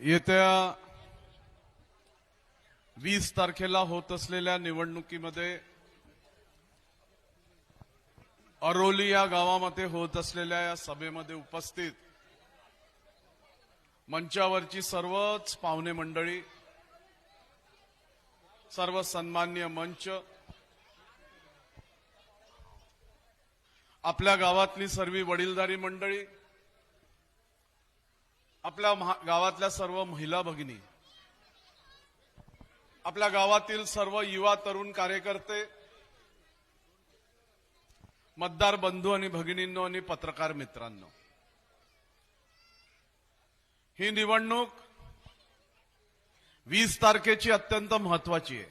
येत्या वीस तारखेला होत असलेल्या निवडणुकीमध्ये अरोली या गावामध्ये होत असलेल्या या सभेमध्ये उपस्थित मंचावरची सर्वच पाहुणे मंडळी सर्व सन्मान्य मंच आपल्या गावातली सर्व वडीलधारी मंडळी आपल्या महा- गावातल्या सर्व महिला भगिनी आपल्या गावातील सर्व युवा तरुण कार्यकर्ते मतदार बंधू आणि भगिनींनो आणि पत्रकार मित्रांनो ही निवडणूक वीस तारखेची अत्यंत महत्वाची आहे.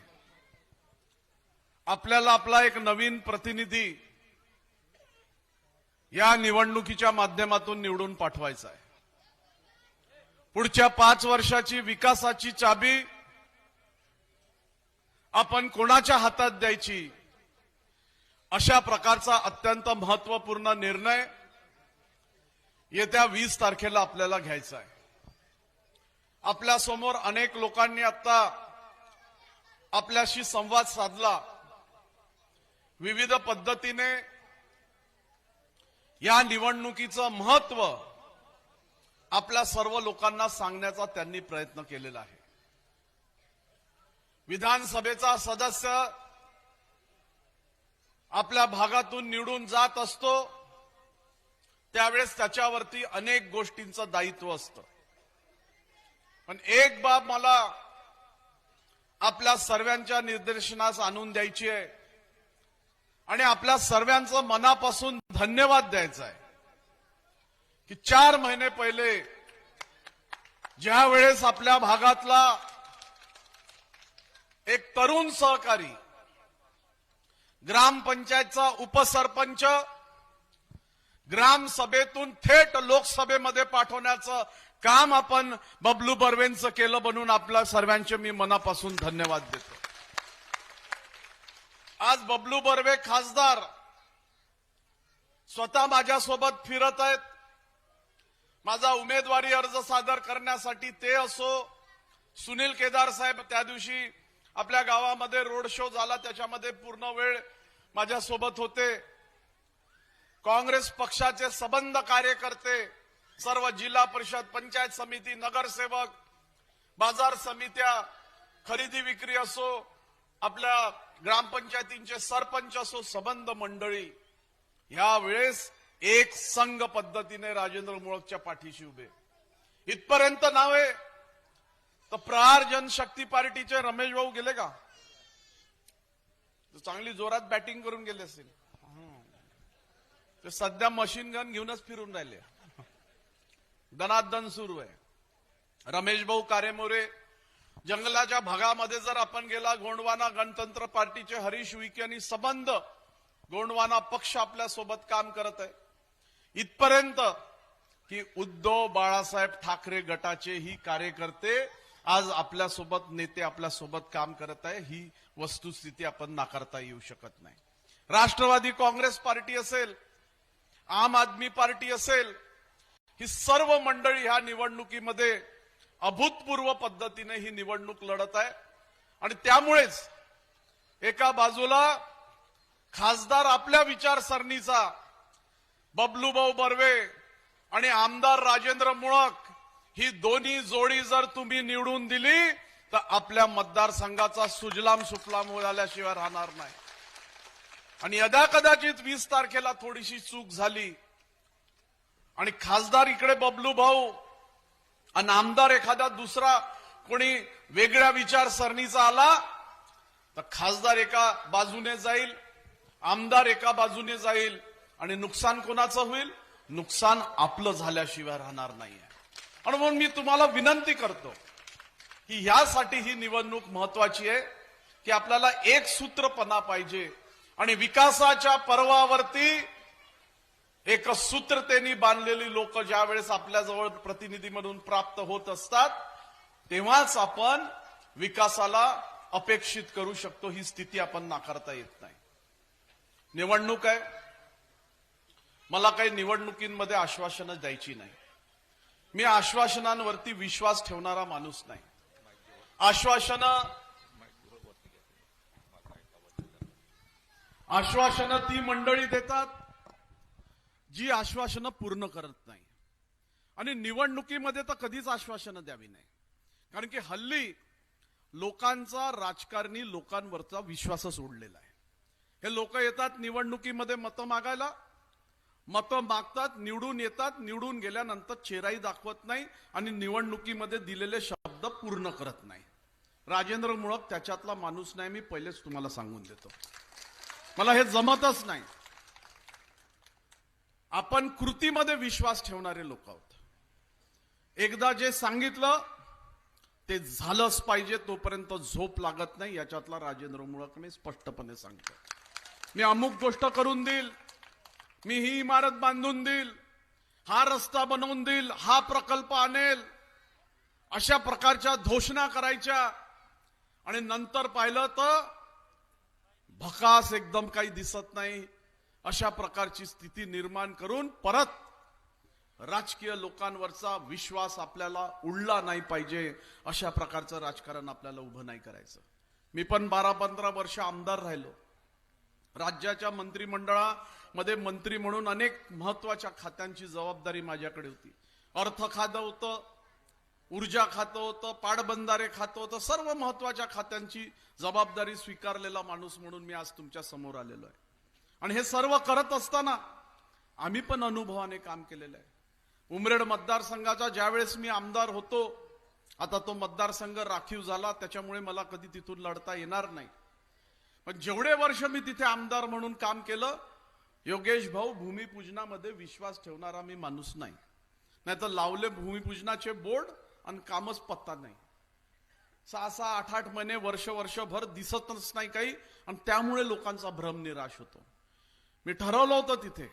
आपल्याला आपला एक नवीन प्रतिनिधी या निवडणुकीच्या माध्यमातून निवडून पाठवायचा आहे. पुढच्या पाच वर्षाची विकासाची चाबी आपण कोणाच्या हातात द्यायची? अशा प्रकारचा अत्यंत महत्त्वपूर्ण निर्णय येत्या वीस तारखेला आपल्याला घ्यायचा आहे. आपल्यासमोर अनेक लोकांनी आता आपल्याशी संवाद साधला. विविध पद्धतीने या निवडणुकीचं महत्त्व आपल्या सर्व लोकांना सांगण्याचा त्यांनी प्रयत्न केलेला आहे. विधानसभेचा सदस्य आपल्या भागातून निवडून जात असतो त्यावेळेस त्याच्यावरती अनेक गोष्टींचं दायित्व असतं. पण एक बाब मला आपल्या सर्वांच्या निर्देशनास आणून द्यायची आहे आणि आपल्या सर्वांचं मनापासून धन्यवाद द्यायचा आहे. की चार महिने पहिले ज्या वेळेस आपल्या भागातला एक तरुण सहकारी ग्रामपंचायतचा उपसरपंच ग्रामसभेतून थेट लोकसभेमध्ये पाठवण्याचं काम आपण बबलू बर्वेंचं केलं म्हणून आपल्या सर्वांचे मी मनापासून धन्यवाद देतो. आज बबलू बर्वे खासदार स्वतः माझ्यासोबत फिरत आहेत. माझा उमेदवारी अर्ज सादर करण्यासाठी ते असो सुनील केदार साहेब त्या दिवशी आपल्या गावामध्ये रोड शो झाला त्याच्यामध्ये पूर्ण वेळ माझ्यासोबत होते. काँग्रेस पक्षाचे सबंध कार्यकर्ते सर्व जिल्हा परिषद पंचायत समिती नगरसेवक बाजार समित्या खरेदी विक्री असो आपल्या ग्रामपंचायतींचे सरपंच असो सबंध मंडळी या वेळेस एक संघ पद्धतीने राजेंद्र मुळकच्या पाठीशी उभे. इथपर्यंत नावे. तर प्रहार जनशक्ती पार्टीचे रमेश भाऊ गेले का? चांगली जोरात बॅटिंग करून गेले असतील. ते सध्या मशीन गन घेऊनच फिरून राहिले. दनादन सुरू आहे. रमेश भाऊ कारेमोरे जंगलाच्या भागामध्ये जर आपण गेला गोंडवाना गणतंत्र पार्टीचे हरीश विके आणि सबंध गोंडवाना पक्ष आपल्यासोबत काम करत आहे. इथपर्यंत की उद्धव बाळासाहेब ठाकरे गटाचे ही कार्यकर्ते आज आपल्यासोबत नेते आपल्यासोबत काम करत आहे. ही वस्तुस्थिती आपण नाकारता येऊ शकत नाही. राष्ट्रवादी काँग्रेस पार्टी असेल आम आदमी पार्टी असेल ही सर्व मंडळी ह्या निवडणुकीमध्ये अभूतपूर्व पद्धतीने ही निवडणूक लढत आहे. आणि त्यामुळेच एका बाजूला खासदार आपल्या विचारसरणीचा बबलूभाऊ बर्वे आणि आमदार राजेंद्र मुळक ही दोन्ही जोडी जर तुम्ही निवडून दिली तर आपल्या मतदारसंघाचा सुजलाम सुफलाम झाल्याशिवाय राहणार नाही. आणि यदा कदाचित वीस तारखेला थोडीशी चूक झाली आणि खासदार इकडे बबलू भाऊ आणि आमदार एखादा दुसरा कोणी वेगळ्या विचारसरणीचा आला तर खासदार एका बाजूने जाईल आमदार एका बाजूने जाईल आणि नुकसान कोणाचं होईल? नुकसान आपलं झाल्याशिवाय राहणार नाहीये. आणि म्हणून मी तुम्हाला विनंती करतो की यासाठी ही निवडणूक महत्वाची आहे की आपल्याला एक सूत्रपणा पाहिजे. आणि विकासाच्या पर्वावरती एक सूत्रतेने बांधलेली लोक ज्या वेळेस आपल्या प्रतिनिधी म्हणून प्राप्त होत असतात तेव्हाच आपण विकासाला अपेक्षित करू शकतो. ही स्थिती आपण नाकारता येत नाही. निवडणूक आहे. मला काही निवडणुकींमध्ये आश्वासनं द्यायची नाही. मी आश्वासनांवरती विश्वास ठेवणारा माणूस नाही. आश्वासनं आश्वासनं ती मंडळी देतात जी आश्वासनं पूर्ण करत नाही. आणि निवडणुकीमध्ये तर कधीच आश्वासनं द्यावी नाही. कारण की हल्ली लोकांचा राजकारणी लोकांवरचा विश्वासच उडलेला आहे. हे लोक येतात निवडणुकीमध्ये मतं मागायला मतं मागतात निवडून येतात निवडून गेल्यानंतर चेहराही दाखवत नाही आणि निवडणुकीमध्ये दिलेले शब्द पूर्ण करत नाही. राजेंद्र मुळक त्याच्यातला माणूस नाही मी पहिलेच तुम्हाला सांगून देतो. मला हे जमतच नाही. आपण कृतीमध्ये विश्वास ठेवणारे लोक आहोत. एकदा जे सांगितलं ते झालंच पाहिजे तोपर्यंत झोप लागत नाही याच्यातला राजेंद्र मुळक मी स्पष्टपणे सांगतो. मी अमुक गोष्ट करून देईल मी ही इमारत बांधून देईल हा रस्ता बनवून देईल हा प्रकल्प आणेल. अशा प्रकारच्या घोषणा करायच्या. आणि नंतर पाहिलं तर भकास एकदम काही दिसत नाही. अशा प्रकारची स्थिती निर्माण करून परत राजकीय लोकांवरचा विश्वास आपल्याला उडला नाही पाहिजे. अशा प्रकारचं राजकारण आपल्याला उभं नाही करायचं. मी पण बारा पंधरा वर्ष आमदार राहिलो. राज्याच्या मंत्रिमंडळामध्ये मंत्री म्हणून अनेक महत्त्वाच्या खात्यांची जबाबदारी माझ्याकडे होती. अर्थ खातं होतं ऊर्जा खातं होतं पाटबंधारे खातं होतं सर्व महत्त्वाच्या खात्यांची जबाबदारी स्वीकारलेला माणूस म्हणून मी आज तुमच्यासमोर आलेलो आहे. आणि हे सर्व करत असताना आम्ही पण अनुभवाने काम केलेलं आहे. उमरेड मतदारसंघाचा ज्यावेळेस मी आमदार होतो आता तो मतदारसंघ राखीव झाला त्याच्यामुळे मला कधी तिथून लढता येणार नाही. पण जेवढे वर्ष मी तिथे आमदार म्हणून काम केलं योगेश भाऊ भूमिपूजनामध्ये विश्वास ठेवणारा मी माणूस नाही. नाही तर लावले भूमिपूजनाचे बोर्ड आणि कामच पत्ता नाही. सहा सहा आठ आठ महिने वर्ष वर्षभर दिसतच नाही काही आणि त्यामुळे लोकांचा भ्रम निराश होतो. मी ठरवलं होतं तिथे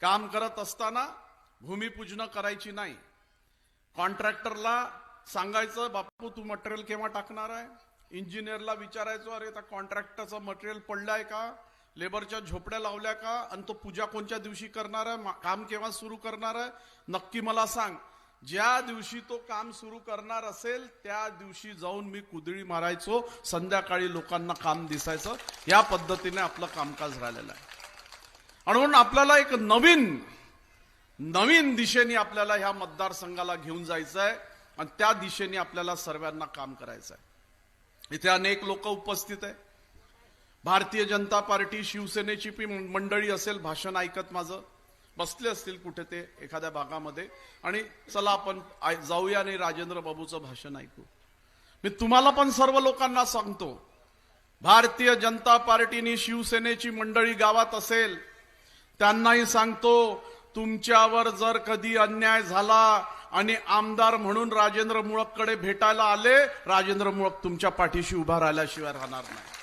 काम करत असताना भूमिपूजन करायची नाही. कॉन्ट्रॅक्टरला सांगायचं बापू तू मटेरियल केव्हा टाकणार आहे? इंजिनियरला विचारायचो अरे त्या कॉन्ट्रॅक्टरचं मटेरियल पडलंय का? लेबरच्या झोपड्या लावल्या का? आणि तो पूजा कोणत्या दिवशी करणार आहे? काम केव्हा सुरू करणार आहे? नक्की मला सांग. ज्या दिवशी तो काम सुरू करणार असेल त्या दिवशी जाऊन मी कुदळी मारायचो. संध्याकाळी लोकांना काम दिसायचं. या पद्धतीने आपलं कामकाज राहिलेलं आहे. आणि म्हणून आपल्याला एक नवीन नवीन दिशेने आपल्याला ह्या मतदारसंघाला घेऊन जायचं आहे आणि त्या दिशेने आपल्याला सर्वांना काम करायचं आहे इथे अनेक लोक उपस्थित आहे. भारतीय जनता पार्टी शिवसेनेची पी मंडळी असेल भाषण ऐकत माझं. बसले असतील कुठे ते एखाद्या भागामध्ये. आणि चला आपण जाऊया आणि राजेंद्र बाबूचं भाषण ऐकू. मी तुम्हाला पण सर्व लोकांना सांगतो भारतीय जनता पार्टीनी शिवसेनेची मंडळी गावात असेल त्यांनाही सांगतो तुमच्यावर जर कधी अन्याय झाला आणि आमदार म्हणून राजेंद्र मुळककडे भेटायला आले राजेंद्र मुळक तुमच्या पाठीशी उभा राहिल्याशिवाय राहणार नाही.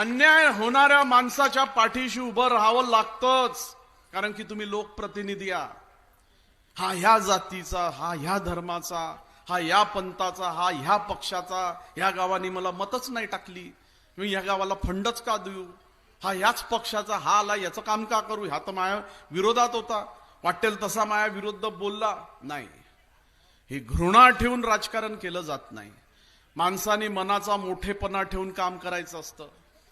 अन्याय होणाऱ्या माणसाच्या पाठीशी उभं राहावं लागतंच कारण की तुम्ही लोकप्रतिनिधी हा ह्या जातीचा हा ह्या धर्माचा हा या पंथाचा हा ह्या पक्षाचा ह्या गावाने मला मतच नाही टाकली. मी ह्या गावाला फंडच का देऊ? हा ह्याच पक्षाचा हा आला याचं काम का करू? ह्या तर माझ्या विरोधात होता. वाटेल तसा माया विरुद्ध बोलला नाही. ही घृणा ठेवून राजकारण केलं जात नाही. माणसाने मनाचा मोठेपणा ठेवून काम करायचं असतं.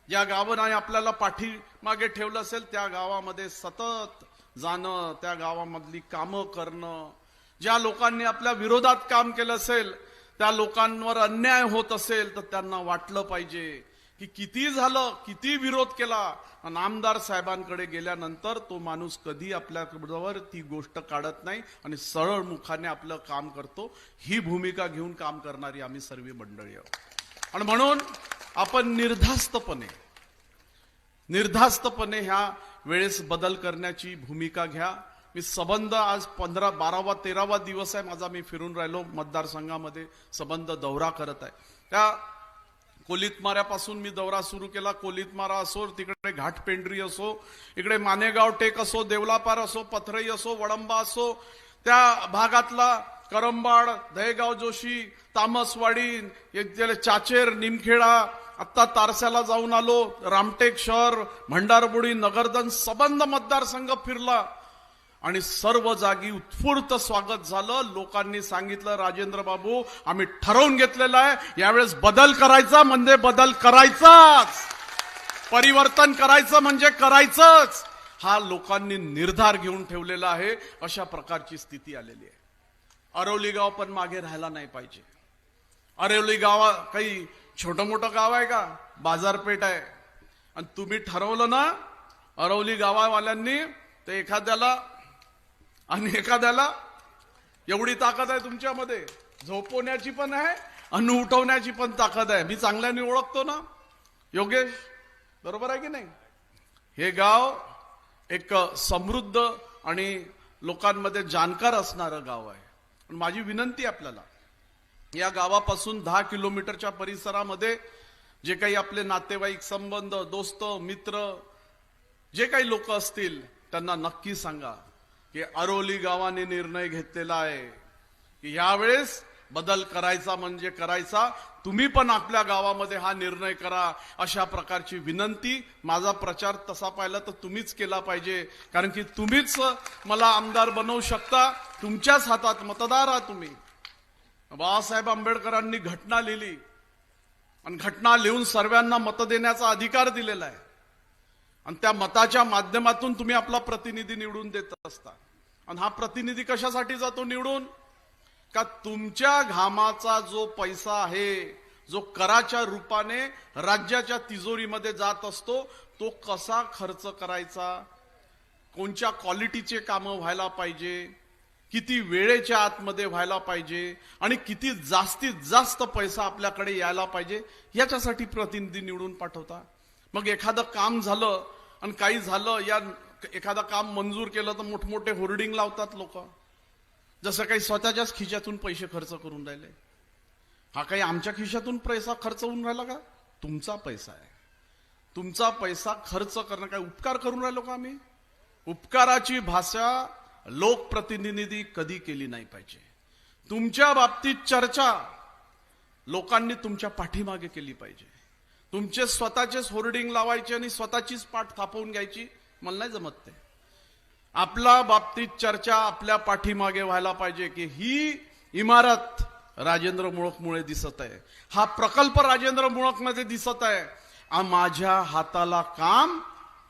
ज्या गावाने आपल्याला पाठीमागे ठेवलं असेल त्या गावामध्ये सतत जाणं त्या गावामधली कामं करणं. ज्या लोकांनी आपल्या विरोधात काम केलं असेल त्या लोकांवर अन्याय होत असेल तर त्यांना वाटलं पाहिजे. की किती झालं किती विरोध केला. आणि आमदार साहेबांकडे गेल्यानंतर तो माणूस कधी आपल्याबरोबर ती गोष्ट काढत नाही आणि सरळ मुखाने आपलं काम करतो. ही भूमिका घेऊन काम करणारी आम्ही सर्व मंडळी आहोत. आणि म्हणून आपण निर्धास्तपणे निर्धास्तपणे ह्या वेळेस बदल करण्याची भूमिका घ्या. मी सबंध आज पंधरा बारावा तेरावा दिवस आहे. माझा मी फिरून राहिलो मतदारसंघामध्ये. सबंध दौरा करत आहे. त्या कोलितमाऱ्यापासून मी दौरा सुरू केला. कोलितमारा असो तिकडे घाटपेंढरी असो इकडे मानेगाव टेक असो देवलापार असो पथरई असो वडंबा असो त्या भागातला करंबाड दहेगाव जोशी तामसवाडी चाचेर निमखेडा आत्ता तारस्याला जाऊन आलो. रामटेक शहर भंडारबुडी नगरधन सबंध मतदारसंघ फिरला. आणि सर्व जागी उत्फूर्त स्वागत झालं. लोकांनी सांगितलं राजेंद्र बाबू आम्ही ठरवून घेतलेलं आहे. यावेळेस बदल करायचा म्हणजे बदल करायचाच. परिवर्तन करायचं म्हणजे करायचंच. हा लोकांनी निर्धार घेऊन ठेवलेला आहे. अशा प्रकारची स्थिती आलेली आहे. अरवली गाव पण मागे राहायला नाही पाहिजे. अरवली गावा काही छोटं मोठं गाव आहे का? बाजारपेठ आहे. आणि तुम्ही ठरवलं ना अरवली गावावाल्यांनी ते एखाद्याला आणि एखाद्याला एवढी ताकद आहे तुमच्यामध्ये. झोपवण्याची पण आहे आणि उठवण्याची पण ताकद आहे. मी चांगल्याने ओळखतो ना? योगेश बरोबर आहे की नाही? हे गाव एक समृद्ध आणि लोकांमध्ये जाणकार असणारं गाव आहे. पण माझी विनंती आहे आपल्याला या गावापासून दहा किलोमीटरच्या परिसरामध्ये जे काही आपले नातेवाईक संबंध दोस्त मित्र जे काही लोक असतील त्यांना नक्की सांगा. की अरोली गावाने निर्णय घेतलेला आहे की यावेळेस बदल करायचा म्हणजे करायचा. तुम्ही पण आपल्या गावामध्ये हा निर्णय करा अशा प्रकारची विनंती. माझा प्रचार तसा पाहिला तर तुम्हीच केला पाहिजे. कारण की तुम्हीच मला आमदार बनवू शकता. तुमच्याच हातात मतदार आहात तुम्ही. बाबासाहेब आंबेडकरांनी घटना लिहिली. आणि घटना लिहून सर्वांना मत देण्याचा अधिकार दिलेला आहे. आणि त्या मताच्या माध्यमातून तुम्ही आपला प्रतिनिधी निवडून देत असता. आणि हा प्रतिनिधी कशासाठी जातो निवडून? का तुमच्या घामाचा जो पैसा आहे जो कराच्या रूपाने राज्याच्या तिजोरीमध्ये जात असतो तो कसा खर्च करायचा? कोणत्या क्वालिटीचे कामं व्हायला पाहिजे? किती वेळेच्या आतमध्ये व्हायला पाहिजे? आणि किती जास्तीत जास्त पैसा आपल्याकडे यायला पाहिजे? याच्यासाठी प्रतिनिधी निवडून पाठवता. मग एखादं काम झालं आणि काही झालं या एखादं काम मंजूर केलं तर मोठमोठे होर्डिंग लावतात लोक. जसं काही स्वतःच्याच खिशातून पैसे खर्च करून राहिले. हा काही आमच्या खिशातून पैसा खर्च होऊन राहिला का? तुमचा पैसा आहे. तुमचा पैसा खर्च करणं काय उपकार करून राहिलो का आम्ही? उपकाराची भाषा लोकप्रतिनिधी कधी केली नाही पाहिजे. तुमच्या बाबतीत चर्चा लोकांनी तुमच्या पाठीमागे केली पाहिजे. तुमचे स्वतःचेच होर्डिंग लावायचे आणि स्वतःचीच पाठ थापवून घ्यायची मला नाही जमत ते. आपल्या बाबतीत चर्चा आपल्या पाठीमागे व्हायला पाहिजे की ही इमारत राजेंद्र मुळकमुळे दिसत आहे. हा प्रकल्प राजेंद्र मुळकमध्ये दिसत आहे. माझ्या हाताला काम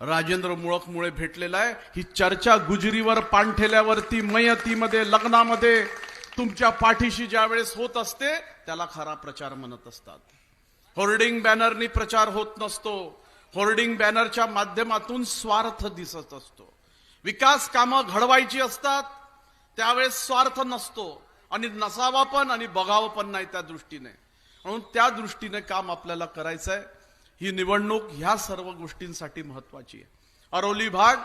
राजेंद्र मुळकमुळे भेटलेलं आहे. ही चर्चा गुजरीवर पाणठेल्यावरती मयतीमध्ये लग्नामध्ये तुमच्या पाठीशी ज्या वेळेस होत असते त्याला खरा प्रचार म्हणत असतात. होर्डिंग बॅनरनी प्रचार होत नसतो. होर्डिंग बॅनरच्या माध्यमातून स्वार्थ दिसत असतो. विकास कामं घडवायची असतात त्यावेळेस स्वार्थ नसतो. आणि नसावा पण आणि बघावं पण नाही त्या दृष्टीने. म्हणून त्या दृष्टीने काम आपल्याला करायचं आहे ही निवडणूक ह्या सर्व गोष्टींसाठी महत्वाची आहे. अरोली भाग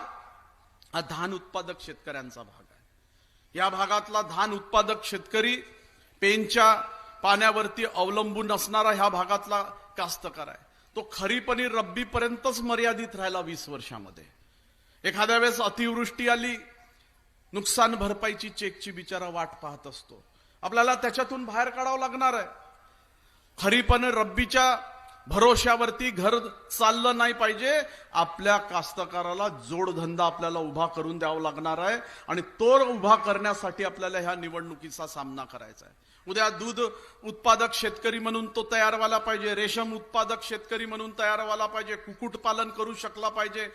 हा धान उत्पादक शेतकऱ्यांचा भाग आहे. या भागातला धान उत्पादक शेतकरी पेनच्या पाण्यावरती अवलंबून असणारा ह्या भागातला कास्तकार आहे. तो खरीप आणि मर्यादित राहिला वीस वर्षामध्ये. एखाद्या वेळेस अतिवृष्टी आली नुकसान भरपाईची चेकची बिचारा वाट पाहत असतो. आपल्याला त्याच्यातून बाहेर काढावं लागणार आहे. खरीप आणि रब्बीच्या भरोश्यावरती घर चाललं नाही पाहिजे आपल्या कास्तकाराला जोडधंदा आपल्याला उभा करून द्यावा लागणार आहे आणि तो उभा करण्यासाठी आपल्याला ह्या निवडणुकीचा सामना करायचा आहे. उद्या दूध उत्पादक शेतकरी म्हणून तो तयार व्हायला पाहिजे रेशम उत्पादक शेतकरी म्हणून तयार व्हायला पाहिजे कुक्कुटपालन करू शकला पाहिजे.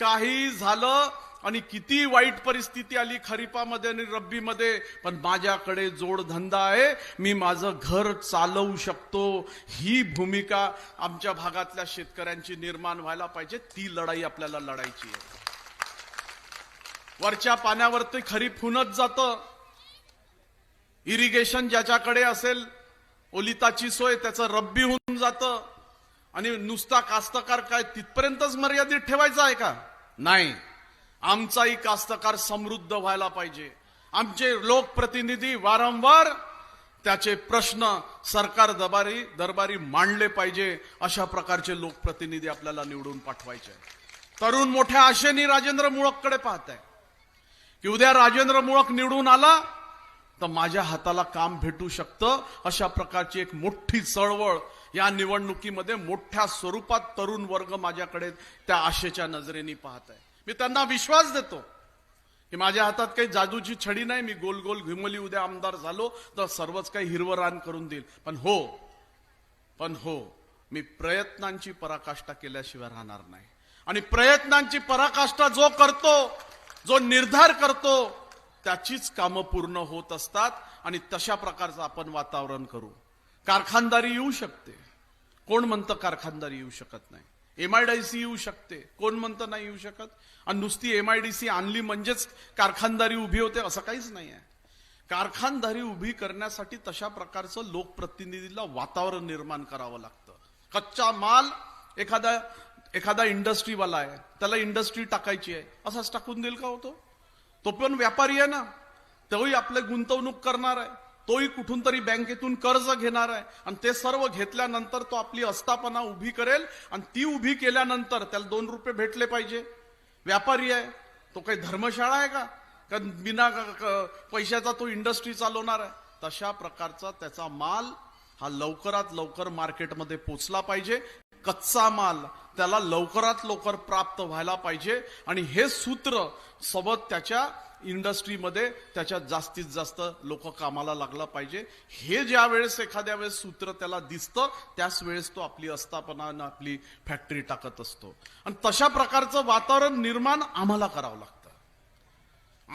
काही झालं आणि किती वाईट परिस्थिती आली खरीपामध्ये आणि रब्बीमध्ये पण माझ्याकडे जोडधंदा आहे मी माझं घर चालवू शकतो. ही भूमिका आमच्या भागातल्या शेतकऱ्यांची निर्माण व्हायला पाहिजे ती लढाई आपल्याला लढायची आहे. वरच्या पाण्यावरती खरीप होऊनच जातं. इरिगेशन ज्याच्याकडे असेल ओलिताची सोय त्याचं रब्बी होऊन जातं. आणि नुसता कास्तकार काय तिथपर्यंतच मर्यादित ठेवायचा आहे का? नाही. आमचाही कास्तकार समृद्ध व्हायला पाहिजे. आमचे लोकप्रतिनिधी वारंवार त्याचे प्रश्न सरकार दरबारी दरबारी मांडले पाहिजे अशा प्रकारचे लोकप्रतिनिधी आपल्याला निवडून पाठवायचे तरुण मोठ्या आशेने राजेंद्र मुळककडे पाहत आहे की उद्या राजेंद्र मुळक निवडून आला तर माझ्या हाताला काम भेटू शकतं? अशा प्रकारची एक मोठी चळवळ या निवडणुकीमध्ये मोठ्या स्वरूपात तरुण वर्ग माझ्याकडे त्या आशेच्या नजरेने पाहत आहे. मी त्यांना विश्वास देतो. की माझ्या हातात काही जादूची छडी नाही. मी गोल गोल घिमली उद्या आमदार झालो तर सर्वच काही हिरवं रान करून देईल. पण हो पण हो मी प्रयत्नांची पराकाष्ठा केल्याशिवाय राहणार नाही. आणि प्रयत्नांची पराकाष्ठा जो करतो जो निर्धार करतो त्याचीच कामं पूर्ण होत असतात आणि तशा प्रकारचं आपण वातावरण करू. कारखानदारी येऊ शकते. कोण म्हणतं कारखानदारी येऊ शकत नाही? एमआयडीसी येऊ शकते. कोण म्हणतं नाही येऊ शकत? आणि नुसती एमआयडीसी आणली म्हणजेच कारखानदारी उभी होते असं काहीच नाही आहे. कारखानदारी उभी करण्यासाठी तशा प्रकारचं लोकप्रतिनिधीला वातावरण निर्माण करावं लागतं. कच्चा माल एखादा एखादा इंडस्ट्रीवाला आहे त्याला इंडस्ट्री टाकायची आहे असाच टाकून देईल का होतो तो पण व्यापारी आहे ना. तोही आपले गुंतवणूक करणार आहे. तोही कुठून तरी बँकेतून कर्ज घेणार आहे. आणि ते सर्व घेतल्यानंतर तो आपली आस्थापना उभी करेल आणि ती उभी केल्यानंतर त्याला दोन रुपये भेटले पाहिजे. व्यापारी आहे. तो काही धर्मशाळा आहे का? का बिना पैशाचा तो इंडस्ट्री चालवणार आहे? तशा प्रकारचा त्याचा माल हा लवकरात लवकर मार्केटमध्ये पोचला पाहिजे. कच्चा माल त्याला लवकरात लवकर प्राप्त व्हायला पाहिजे. आणि हे सूत्र सोबत त्याच्या इंडस्ट्रीमध्ये त्याच्यात जास्तीत जास्त लोक कामाला लागला पाहिजे. हे ज्या वेळेस एखाद्या वेळेस सूत्र त्याला दिसतं त्याच वेळेस तो आपली आस्थापना आपली फॅक्टरी टाकत असतो. आणि तशा प्रकारचं वातावरण निर्माण आम्हाला करावं लागतं.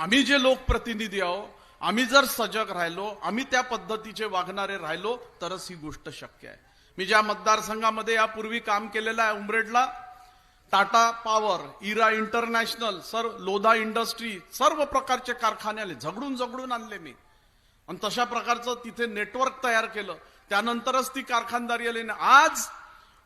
आम्ही जे लोकप्रतिनिधी आहो आम्ही जर सजग राहिलो आम्ही त्या पद्धतीचे वागणारे राहिलो तरच ही गोष्ट शक्य आहे. मी ज्या मतदारसंघामध्ये यापूर्वी काम केलेलं आहे उमरेडला Tata power Era International sir Lodha industry सर्व प्रकारचे कारखाने आले झगडून झगडून आणले मी. आणि तशा प्रकारचं तिथे नेटवर्क तयार केलं. त्यानंतरच ती कारखानदारी आली आणि आज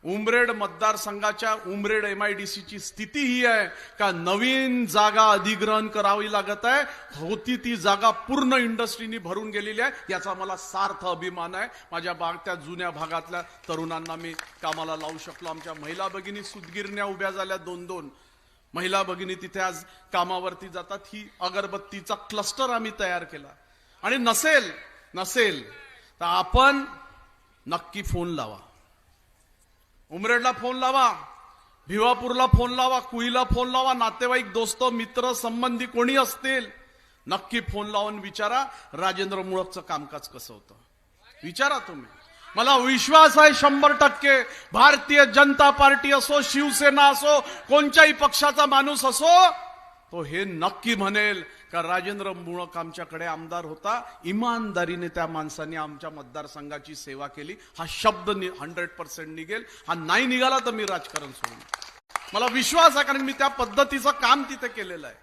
उमरेड मतदारसंघाच्या उमरेड एम आय डी सीची स्थिती ही आहे का नवीन जागा अधिग्रहण करावी लागत आहे? होती ती जागा पूर्ण इंडस्ट्रीनी भरून गेलेली आहे. याचा मला सार्थ अभिमान आहे. माझ्या भाग त्या जुन्या भागातल्या तरुणांना मी कामाला लावू शकलो. आमच्या महिला भगिनी सुदगिरण्या उभ्या झाल्या दोन दोन. महिला भगिनी तिथे आज कामावरती जातात. ही अगरबत्तीचा क्लस्टर आम्ही तयार केला. आणि नसेल नसेल तर आपण नक्की फोन लावा. उमरेडला फोन लावा भिवापूरला फोन लावा कुईला फोन लावा नातेवाईक दोस्त मित्र संबंधी कोणी असतील नक्की फोन लावून विचारा राजेंद्र मुळकचं कामकाज कसं होतं. विचारा तुम्ही. मला विश्वास आहे शंभर टक्के भारतीय जनता पार्टी असो शिवसेना असो कोणत्याही पक्षाचा माणूस असो तो हे नक्की म्हणेल का राजेंद्र मुळक आमच्याकडे आमदार होता? इमानदारीने त्या माणसाने आमच्या मतदारसंघाची सेवा केली. हा शब्द हंड्रेड पर्सेंट निघेल. हा नाही निघाला तर मी राजकारण सोडून. मला विश्वास आहे कारण मी त्या पद्धतीचं काम तिथे केलेलं आहे.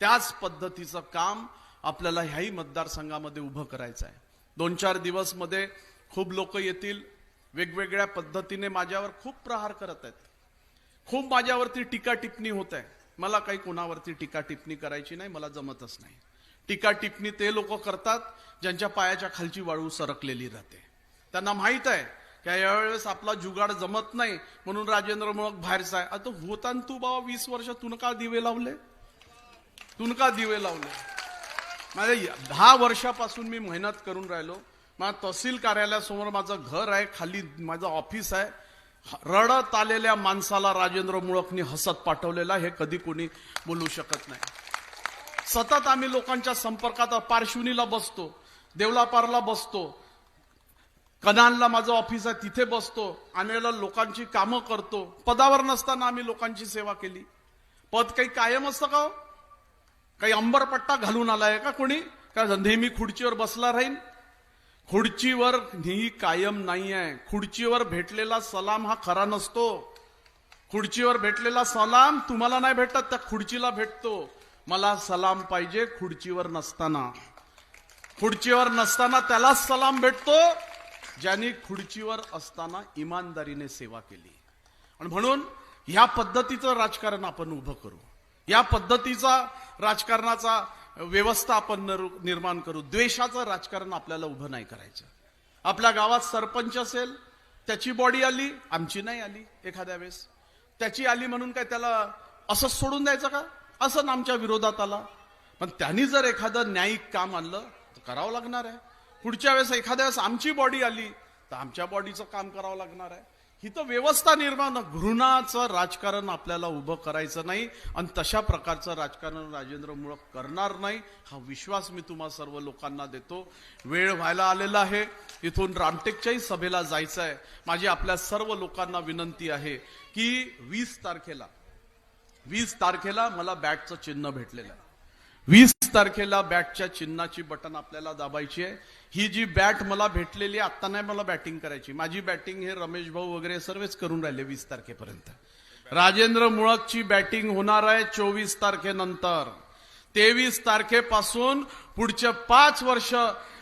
त्याच पद्धतीचं काम आपल्याला ह्याही मतदारसंघामध्ये उभं करायचं आहे. दोन चार दिवसमध्ये खूप लोक येतील. वेगवेगळ्या पद्धतीने माझ्यावर खूप प्रहार करत आहेत. खूप माझ्यावरती टीका टिप्पणी होत आहे. मला काही कोणावरती टीका टिप्पणी करायची नाही मला जमतच नाही. टीका टिप्पणी ते लोक करतात ज्यांच्या पायाच्या खालची वाळू सरकलेली राहते. त्यांना माहीत आहे की यावेळेस आपला जुगाड जमत नाही म्हणून राजेंद्र मुळक बाहेरचा आहे आता होता तू बाबा वीस वर्ष तुन का दिवे लावले? तुन का दिवे लावले? माझ्या दहा वर्षापासून मी मेहनत करून राहिलो. माझ्या तहसील कार्यालयासमोर माझं घर आहे खाली माझं ऑफिस आहे. रडत आलेल्या माणसाला राजेंद्र मुळकनी हसत पाठवलेला हे कधी कोणी बोलू शकत नाही. सतत आम्ही लोकांच्या संपर्कात पार्श्वनीला बसतो देवलापारला बसतो कनानला माझं ऑफिस आहे तिथे बसतो आम्हाला लोकांची कामं करतो. पदावर नसताना आम्ही लोकांची सेवा केली. पद काही कायम असतं का हो? काही अंबरपट्टा घालून आलाय का कोणी? का नेहमी खुर्चीवर बसला राहील खुर्चीवर ही कायम नाही आहे खुर्चीवर भेटलेला सलाम हा खरा नसतो. खुर्चीवर भेटलेला सलाम तुम्हाला नाही भेटत त्या खुर्चीला भेटतो. मला सलाम पाहिजे खुर्चीवर नसताना. खुर्चीवर नसताना त्यालाच सलाम भेटतो ज्यांनी खुर्चीवर असताना इमानदारीने सेवा केली. आणि म्हणून ह्या पद्धतीचं राजकारण आपण उभं करू. या पद्धतीचा राजकारणाचा व्यवस्था आपण निर्माण करू. द्वेषाचं राजकारण आपल्याला उभं नाही करायचं. आपल्या गावात सरपंच असेल त्याची बॉडी आली आमची नाही आली एखाद्या वेळेस. त्याची आली म्हणून काय त्याला असंच सोडून द्यायचं का? असं ना आमच्या विरोधात आला. पण त्यांनी जर एखादं न्यायिक काम आणलं तर करावं लागणार आहे. पुढच्या वेळेस एखाद्या वेळेस आमची बॉडी आली तर आमच्या बॉडीचं काम करावं लागणार आहे. ही तर व्यवस्था निर्माण घृणाचं राजकारण आपल्याला उभं करायचं नाही आणि तशा प्रकारचं राजकारण राजेंद्र मुळक करणार नाही हा विश्वास मी तुम्हा सर्व लोकांना देतो. वेळ व्हायला आलेला आहे. इथून रामटेकच्याही सभेला जायचं आहे. माझी आपल्या सर्व लोकांना विनंती आहे की वीस तारखेला वीस तारखेला मला बॅटचं चिन्ह भेटलेलं आहे. वीस तारखेला बॅटच्या चिन्हाची बटन आपल्याला दाबायची आहे. ही जी बॅट मला भेटलेली आहे, आता नाही मला बॅटिंग करायची. माझी बॅटिंग हे रमेश भाऊ वगैरे सर्वच करून राहिले वीस तारखेपर्यंत. राजेंद्र मुळकची बॅटिंग होणार आहे चोवीस तारखेनंतर. तेवीस तारखेपासून पुढचे पाच वर्ष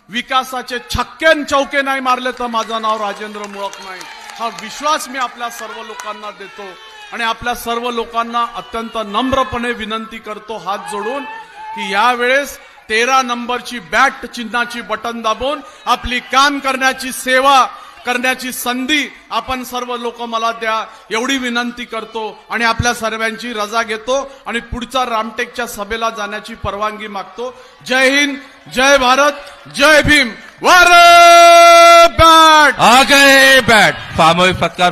विकासाचे छक्क्यान चौके नाही मारले तर माझं नाव राजेंद्र मुळक नाही. हा विश्वास मी आपल्या सर्व लोकांना देतो आणि आपल्या सर्व लोकांना अत्यंत नम्रपणे विनंती करतो हात जोडून की यावेळेस तेरा नंबरची बॅट चिन्हाची बटन दाबून आपली काम करण्याची सेवा करण्याची संधी आपण सर्व लोक मला द्या एवढी विनंती करतो आणि आपल्या सर्वांची रजा घेतो आणि पुढचा रामटेकच्या सभेला जाण्याची परवानगी मागतो. जय हिंद जय भारत जय भीम. वर बॅट! आ गए बॅट. सामूहिक सत्कार